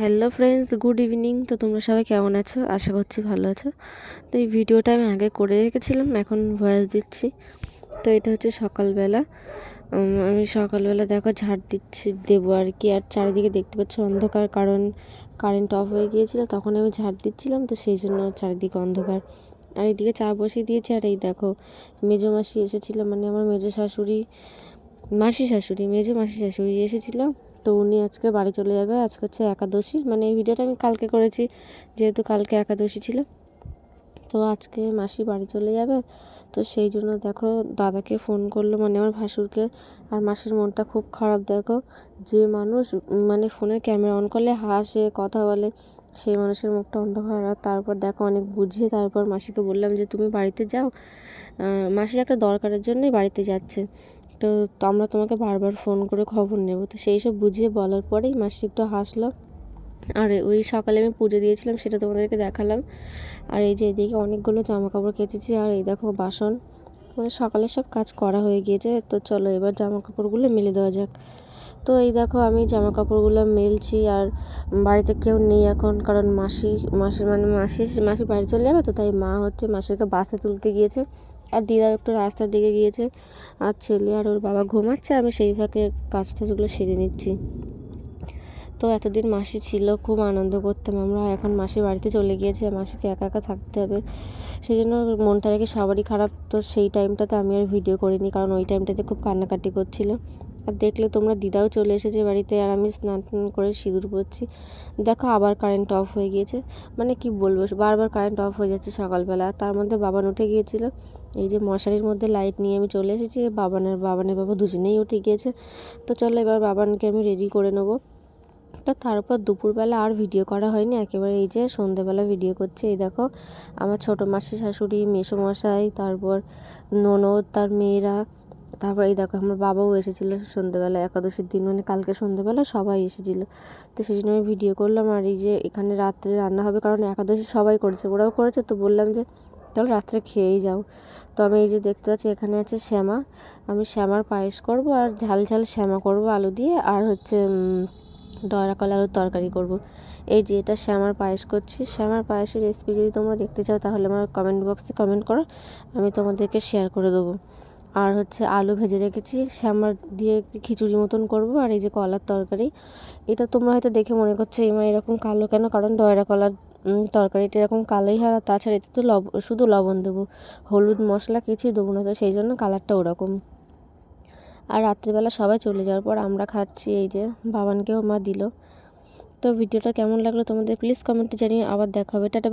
Hello friends good evening তো তোমরা সবাই কেমন আছো? আশা করছি ভালো আছো। তো এই ভিডিওটা আমি আগে করে রেখেছিলাম, এখন ভয়েস দিচ্ছি। তো এটা হচ্ছে সকালবেলা। আমি সকালবেলা দেখো ঝাড় দিচ্ছি, দেবো আর কি। আর চারিদিকে দেখতে পাচ্ছ অন্ধকার, কারণ কারেন্ট অফ হয়ে গিয়েছিল, তখন আমি ঝাড় দিচ্ছিলাম, তো সেই জন্য চারিদিকে অন্ধকার। আর এইদিকে চা বসিয়ে দিয়েছি, আর এই দেখো মেজো মাসি এসেছিল মানে আমার মেজো শাশুড়ি, মাসি শাশুড়ি, মেজো মাসি শাশুড়ি এসেছিল। তো উনি আজকে বাড়ি চলে যাবে। আজকে হচ্ছে একাদশী। মানে এই ভিডিওটা আমি কালকে করেছি যেহেতু কালকে একাদশী ছিল। তো আজকে মাসি বাড়ি চলে যাবে। তো সেই জন্য দেখো দাদাকে ফোন করল মানে আমার ভাসুরকে। আর মাসির মনটা খুব খারাপ দেখো। যে মানুষ মানে ফোনের ক্যামেরা অন করলে হাসে কথা বলে সেই মানুষের মুখটা অন্ধকার। আর তারপর দেখো অনেক বুঝিয়ে তারপর মাসিকে বললাম যে তুমি বাড়িতে যাও। আহ, মাসি একটা দরকারের জন্যই বাড়িতে যাচ্ছে। তো আমরা তোমাকে বারবার ফোন করে খবর নেব। তো সেই সব বুঝিয়ে বলার পরেই মাসি একটু হাসলো। আর ওই সকালে আমি পুজো দিয়েছিলাম, সেটা তোমাদেরকে দেখালাম। আর এই যে এদিকে অনেকগুলো জামা কাপড় কেচেছি, আর এই দেখো বাসন। মানে সকালে সব কাজ করা হয়ে গিয়েছে, তো চলো এবার জামা কাপড়গুলো মেলে দেওয়া যাক। তো এই দেখো আমি জামা কাপড়গুলো মেলছি, আর বাড়িতে কেউ নেই এখন, কারণ মাসি মাসি মানে মাসি মাসি বাড়ি চলে যাবে, তো তাই মা হচ্ছে মাসিকে বাসে তুলতে গিয়েছে। আর দিদা একটু রাস্তার দিকে গিয়েছে আর ছেলে আর ওর বাবা ঘুমাচ্ছে, আমি সেই ফাঁকে কাজ টাজগুলো সেরে নিচ্ছি। তো এতদিন মাসি ছিল, খুব আনন্দ করতাম আমরা। এখন মাসি বাড়িতে চলে গিয়েছে, মাসিকে একা একা থাকতে হবে। সেই জন্য মনটা রেখে সবারই খারাপ। তো সেই টাইমটাতে আমি আর ভিডিও করিনি, কারণ ওই টাইমটাতে খুব কান্নাকাটি করছিল। আর দেখলে তোমরা দিদাও চলে এসেছে বাড়িতে আর আমি স্নান করে সিঁদুর পরছি। দেখো আবার কারেন্ট অফ হয়ে গিয়েছে। মানে কি বলব, বারবার কারেন্ট অফ হয়ে যাচ্ছে সকালবেলা। তার মধ্যে বাবান উঠে গিয়েছিল। এই যে মশারির মধ্যে লাইট নিয়ে আমি চলে এসেছি। বাবানের বাবানের বাবা দুজনেই উঠে গিয়েছে। তো চলো এবার বাবানকে আমি রেডি করে নেব। তো তারপর দুপুরবেলা আর ভিডিও করা হয়নি। একেবারে এই যে সন্ধেবেলা ভিডিও করছে। এই দেখো, আমার ছোটো মাসি শাশুড়ি, মেসোমশাই, তারপর ননদ, তার মেয়েরা তারপর এই দেখো আমার বাবাও এসেছিল সন্ধ্যেবেলা একাদশীর দিন মানে কালকে সন্ধেবেলা সবাই এসেছিল। তো সেই জন্য আমি ভিডিও করলাম আর এই যে এখানে রাত্রে রান্না হবে, কারণ একাদশী সবাই করেছে, ওরাও করেছে। তো বললাম যে, চল রাত্রে খেয়েই যাও। তো আমি এই যে দেখতে পাচ্ছি এখানে আছে শ্যামা। আমি শ্যামার পায়েস করব আর ঝাল ঝাল শ্যামা করব আলু দিয়ে, আর হচ্ছে ডয়রা কলা আলুর তরকারি করব। এই যে এটা শ্যামার পায়েস করছি। শ্যামার পায়েসের রেসিপি যদি তোমরা দেখতে চাও, তাহলে আমার কমেন্ট বক্সে কমেন্ট করো, আমি তোমাদেরকে শেয়ার করে দেবো। আর হচ্ছে আলু ভেজে রেখেছি শ্যামার দিয়ে খিচুড়ি মতন করব আর এই যে কলার তরকারি। এটা তোমরা হয়তো দেখে মনে করছ, এমা এরকম কালো কেন? কারণ ডয়রা কলার তরকারিটা এরকম কালোই হয় আর তাছাড়া এতে তো লব, শুধু লবণ দেবো। হলুদ মশলা কিছুই দেবো না তো, সেই জন্য কালারটা ওরকম। আর রাত্রিবেলা সবাই চলে যাওয়ার পর আমরা খাচ্ছি, এই যে বাবানকেও মা দিল। তো ভিডিওটা কেমন লাগল তোমাদের প্লিজ কমেন্টে জানিয়ে আবার দেখা হবে টাটা।